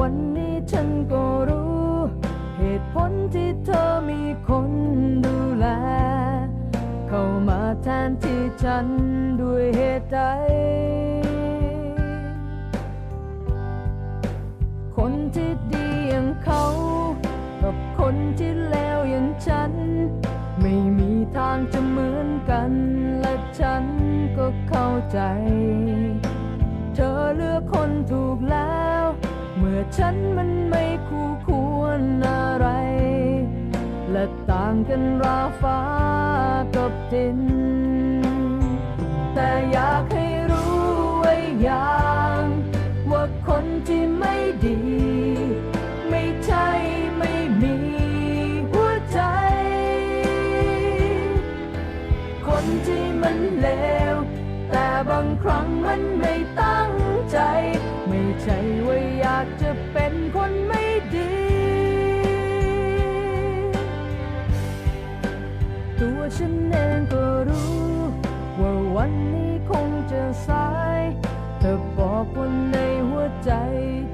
วันนี้ฉันก็รู้ เหตุผลที่เธอมีคนดูแล เข้ามาแทนที่ฉันด้วยเหตุใด คนที่ดีอย่างเขา กับคนที่เลวอย่างฉัน ไม่มีทางจะเหมือนกัน และฉันก็เข้าใจ ฉันมันไม่คู่ควรอะไร และต่างกันราฟ้ากับดิน แต่อยากให้างครั้งมันไม่ตั้งใจ ไม่ใช่ว่าอยากจะเป็นคนไม่ดี ตัวฉันเองก็รู้ ว่าวันนี้คงจะสาย เธอบอกว่าในหัวใจ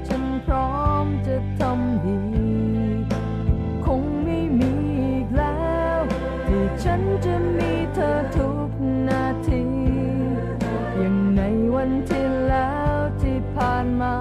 ฉันพร้อมจะทำดีคงไม่มีอีกแล้ว ที่ฉันจะมีเธอทุกนาที นที่แล้วที่ผ่านมา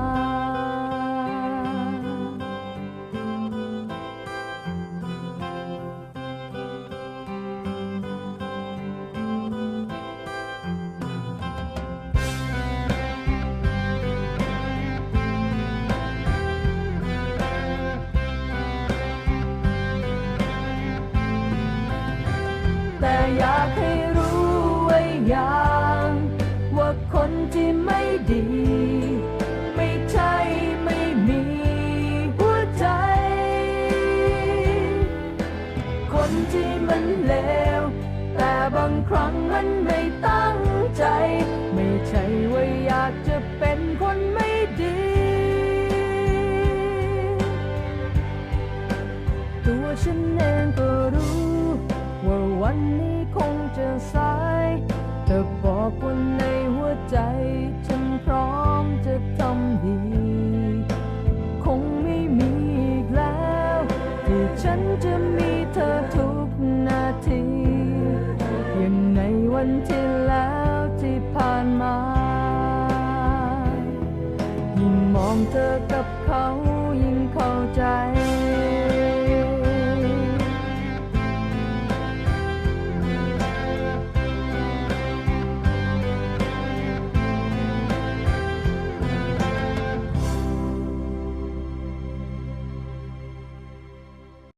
แต่อยากให้ ดี ไม่ใช่ไม่มีหัวใจ คนที่มันเลว แต่บางครั้งมันไม่ตั้งใจ ไม่ใช่ว่าอยากจะเป็นคนไม่ดี ตัวฉันเองก็รู้ ว่าวันนี้คงจะสาย เธอบอกว่าในหัวใจ นที่แล้วที่ผ่านมายิ่งมองเธอกับเขายิ่งเข้าใจ